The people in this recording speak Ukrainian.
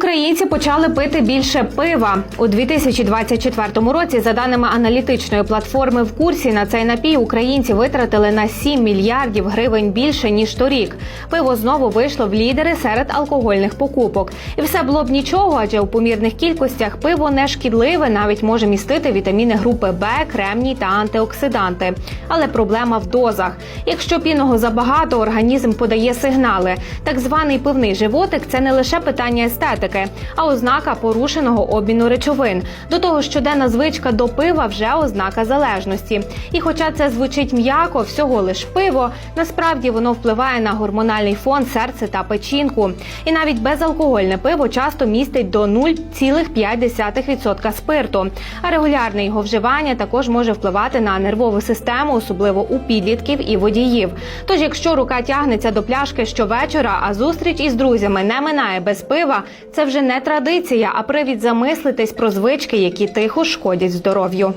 Українці почали пити більше пива у 2024 році. За даними аналітичної платформи в курсі на цей напій українці витратили на 7 мільярдів гривень більше ніж торік. Пиво знову вийшло в лідери серед алкогольних покупок. І все було б нічого, адже у помірних кількостях пиво не шкідливе, навіть може містити вітаміни групи Б, кремній та антиоксиданти. Але проблема в дозах. Якщо піного забагато, організм подає сигнали. Так званий пивний животик це не лише питання естетики, а ознака порушеного обміну речовин. До того щоденна звичка до пива вже ознака залежності. І хоча це звучить м'яко, всього лиш пиво, насправді воно впливає на гормональний фон серця та печінку. І навіть безалкогольне пиво часто містить до 0,5% спирту. А регулярне його вживання також може впливати на нервову систему, особливо у підлітків і водіїв. Тож, якщо рука тягнеться до пляшки щовечора, а зустріч із друзями не минає без пива, це вже не традиція, а привід замислитись про звички, які тихо шкодять здоров'ю.